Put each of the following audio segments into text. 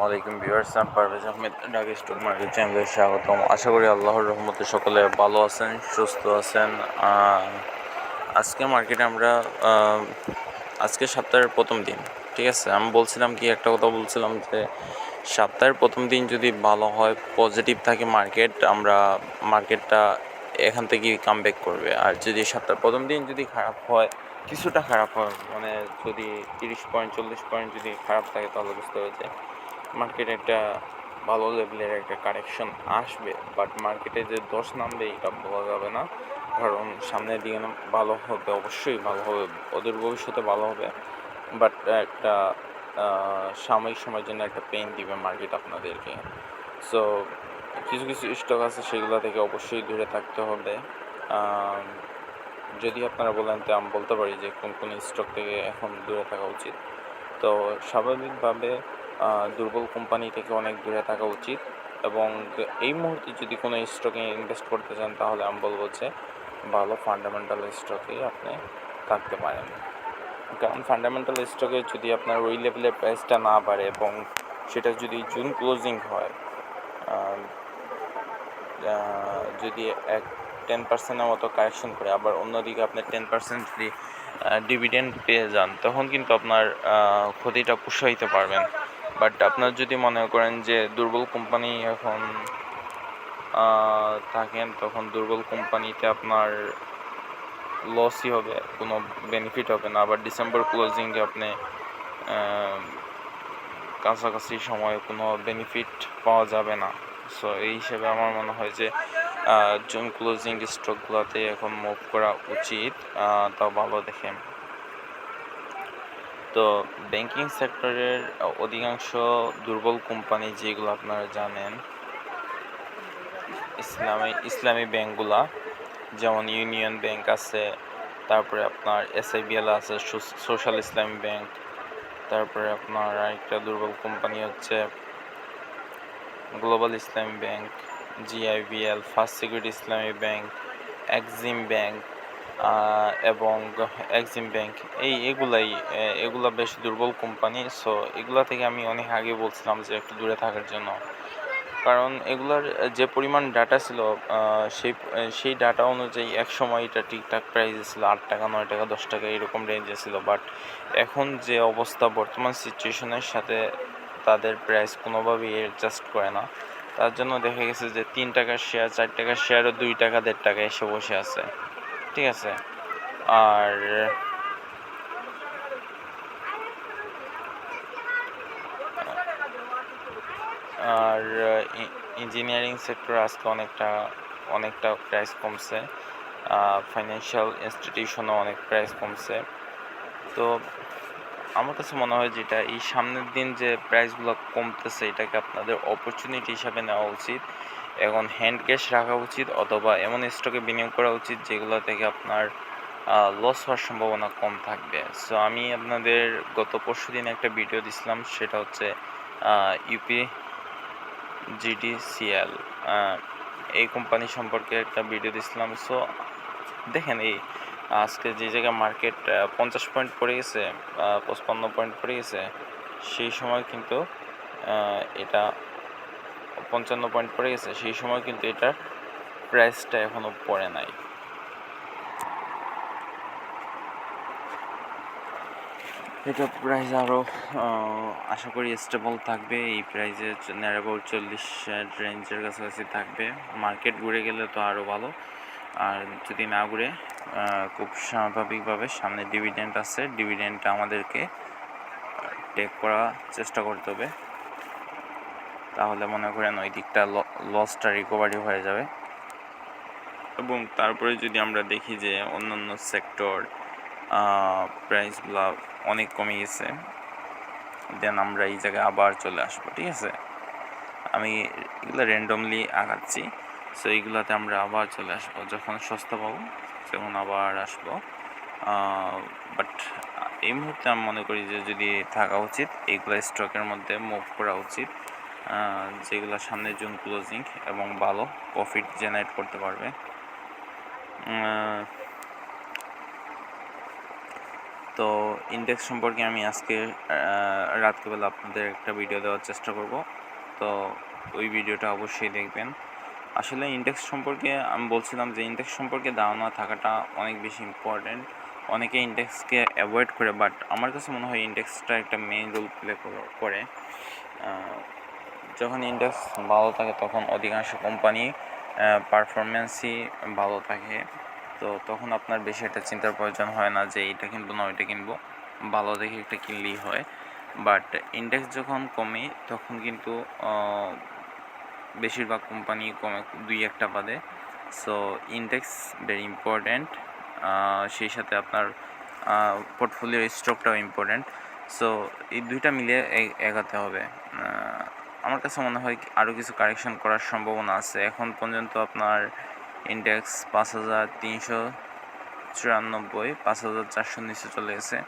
ওয়ালাইকুম ভিউয়ার্স, আমি Parvez Ahmed, Dhaka stock market চ্যানেলে স্বাগতম। আশা করি আল্লাহর রহমতে সকলে ভালো আছেন, সুস্থ আছেন। আজকে মার্কেটে আমরা আজকে সপ্তাহের প্রথম দিন, ঠিক আছে? আমি বলছিলাম কি, একটা কথা বলছিলাম যে সপ্তাহের প্রথম দিন যদি ভালো হয় পজিটিভ থাকে মার্কেট, আমরা মার্কেটটা এখান থেকে কাম করবে। আর যদি সপ্তাহের প্রথম দিন যদি খারাপ হয়, কিছুটা খারাপ হয় মানে যদি তিরিশ পয়েন্ট, চল্লিশ পয়েন্ট যদি খারাপ থাকে, তাহলে বুঝতে হবে মার্কেটে একটা ভালো লেভেলের একটা কারেকশন আসবে বাট মার্কেটে যে দশ নামবে, এটা বলা যাবে না। কারণ সামনের দিকে ভালো হবে, অবশ্যই ভালো হবে, ওদের ভবিষ্যতে ভালো হবে। বাট একটা সাময়িক সময়ের জন্য একটা পেন দিবে মার্কেট আপনাদেরকে। সো কিছু কিছু স্টক আছে, সেগুলো থেকে অবশ্যই দূরে থাকতে হবে। যদি আপনারা বলেন, তো আমি বলতে পারি যে কোন কোন স্টক থেকে এখন দূরে থাকা উচিত। তো স্বাভাবিকভাবে দুর্বল কোম্পানি থেকে অনেক দূরে থাকা উচিত এবং এই মুহূর্তে যদি কোনো স্টকে ইনভেস্ট করতে চান, তাহলে আমি বলব যে ভালো ফান্ডামেন্টাল স্টকে আপনি থাকতে পারেন। কারণ ফান্ডামেন্টাল স্টকে যদি আপনার ওই লেভেলের প্রাইসটা না বাড়ে এবং সেটা যদি জুন ক্লোজিং হয় যদি এক টেন পার্সেন্টের মতো কারেকশন করে, আবার অন্যদিকে আপনি টেন পার্সেন্ট যদি ডিভিডেন্ড পেয়ে যান, তখন কিন্তু আপনার ক্ষতিটা পুষাইতে পারবেন। বাট আপনার যদি মনে করেন যে দুর্বল কোম্পানি এখন থাকেন, তখন দুর্বল কোম্পানিতে আপনার লসই হবে, কোনো বেনিফিট হবে না। আবার ডিসেম্বর ক্লোজিংয়ে আপনি কাছাকাছি সময়ে কোনো বেনিফিট পাওয়া যাবে না। সো এই হিসেবে আমার মনে হয় যে জুন ক্লোজিং স্টকগুলোতে এখন মুভ করা উচিত। তাও ভালো দেখে তো ব্যাংকিং সেক্টরের অধিকাংশ দুর্বল কোম্পানি যেগুলো আপনারা জানেন, ইসলামী ইসলামী ব্যাংকগুলা যেমন ইউনিয়ন ব্যাংক আছে, তারপরে আপনার এসআইবিএল আছে সোশ্যাল ইসলামী ব্যাংক তারপরে আপনার আরেকটা দুর্বল কোম্পানি হচ্ছে Global Islami Bank GIBL First Security Islami Bank Exim Bank এবং এক্সিম ব্যাংক, এই এগুলাই এগুলা বেশ দুর্বল কোম্পানি সো এগুলা থেকে আমি অনেক আগে বলছিলাম যে একটু দূরে থাকার জন্য। কারণ এগুলার যে পরিমাণ ডাটা ছিল সেই সেই ডাটা অনুযায়ী এক সময় এটা ঠিকঠাক প্রাইসে ছিল আট টাকা, নয় টাকা, দশ টাকা এরকম রেঞ্জে ছিল। বাট এখন যে অবস্থা, বর্তমান সিচুয়েশনের সাথে তাদের প্রাইস কোনোভাবেই অ্যাডজাস্ট করে না। তার জন্য দেখা গেছে যে তিন টাকার শেয়ার চার টাকার শেয়ারও দুই টাকা, দেড় টাকা এসে বসে আছে। ঠিক আছে। আর আর ইঞ্জিনিয়ারিং সেক্টর আজকে অনেকটা অনেকটা প্রাইস কমছে। ফাইন্যান্সিয়াল ইনস্টিটিউশনও অনেক প্রাইস কমছে। তো আমার কাছে মনে হয় যেটা, এই সামনের দিন যে প্রাইসগুলো কমতেছে, এটাকে আপনাদের অপরচুনিটি হিসাবে নেওয়া উচিত। এখন হ্যান্ড ক্যাশ রাখা উচিত অথবা এমন স্টকে বিনিয়োগ করা উচিত যেগুলো থেকে আপনার লস হওয়ার সম্ভাবনা কম থাকবে। সো আমি আপনাদের গত পরশু দিন একটা ভিডিও দিছিলাম, সেটা হচ্ছে ইউপি জিডিসিএল এই কোম্পানি সম্পর্কে একটা ভিডিও দিছিলাম। সো দেখেন এই, আজকে যে জায়গায় মার্কেট পঞ্চাশ পয়েন্ট পড়ে গেছে পঁচপান্ন পয়েন্ট পড়ে গেছে, সেই সময় কিন্তু এটা পঞ্চান্ন পয়েন্ট পড়ে গেছে, সেই সময় কিন্তু এটার প্রাইসটা এখনও পড়ে নাই। এটা প্রাইস আরও আশা করি স্টেবল থাকবে। এই প্রাইসে নেড়াবল চল্লিশ রেঞ্জের কাছাকাছি থাকবে। মার্কেট ঘুরে গেলে তো আরও ভালো। আর যদি না ঘুরে খুব স্বাভাবিকভাবে সামনে ডিভিডেন্ট আছে। ডিভিডেন্ডটা আমাদেরকে টেক করার চেষ্টা করতে হবে। তাহলে মনে করেন ওই দিকটা লসটা রিকভারি হয়ে যাবে। এবং তারপরে যদি আমরা দেখি যে অন্যান্য সেক্টর প্রাইসগুলো অনেক কমে গেছে দেন আমরা এই জায়গায় আবার চলে আসব, ঠিক আছে? আমি এগুলো র্যান্ডমলি আগাচ্ছি সো এইগুলোতে আমরা আবার চলে আসব, যখন সস্তা পাবো, তখন আবার আসব। বাট এই মুহূর্তে আমি মনে করি যে যদি থাকা উচিত, এইগুলো স্টকের মধ্যে মুভ করা উচিত। যেগুলো সামনে জুন ক্লোজিং এবং ভালো প্রফিট জেনারেট করতে পারবে। তো ইন্ডেক্স সম্পর্কে আমি আজকে রাত্রিবেলা আপনাদের একটা ভিডিও দেওয়ার চেষ্টা করব। তো ওই ভিডিওটা অবশ্যই দেখবেন। আসলে ইন্ডেক্স সম্পর্কে আমি বলছিলাম যে ইন্ডেক্স সম্পর্কে ধারণা থাকাটা অনেক বেশি ইম্পর্ট্যান্ট অনেকে ইন্ডেক্সকে অ্যাভয়েড করে বাট আমার কাছে মনে হয় ইন্ডেক্সটা একটা মেইন রোল প্লে করে যখন ইন্ডেক্স ভালো থাকে, তখন অধিকাংশ কোম্পানি পারফরমেন্সই ভালো থাকে। তো তখন আপনার বেশি একটা চিন্তার প্রয়োজন হয় না যে এইটা কিনবো না ওইটা কিনবো। ভালো দেখে একটা কিনলেই হয়। বাট ইন্ডেক্স যখন কমে, তখন কিন্তু বেশিরভাগ কোম্পানি কমে দুই একটা বাদে। সো ইন্ডেক্স ভেরি ইম্পর্ট্যান্ট সেই সাথে আপনার পোর্টফোলিও স্টকটাও ইম্পর্ট্যান্ট সো এই দুইটা মিলিয়ে এ- এগাতে হবে। আমার কাছে মনে হয় আরও কিছু কারেকশন করার সম্ভাবনা আছে। এখন পর্যন্ত আপনার ইন্ডেক্স পাঁচ হাজার তিনশো চুরানব্বই, পাঁচ হাজার চারশো নিচে চলে গেছে।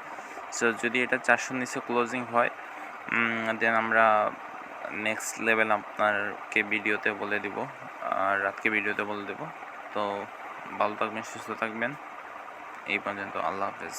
সো যদি এটা চারশোর নিচে ক্লোজিং হয় দেন আমরা নেক্সট লেভেল আপনারকে ভিডিওতে বলে দিব, আর রাতকে ভিডিওতে বলে দেব। তো, ভালো থাকবেন, সুস্থ থাকবেন। এই পর্যন্ত, আল্লাহ হাফেজ।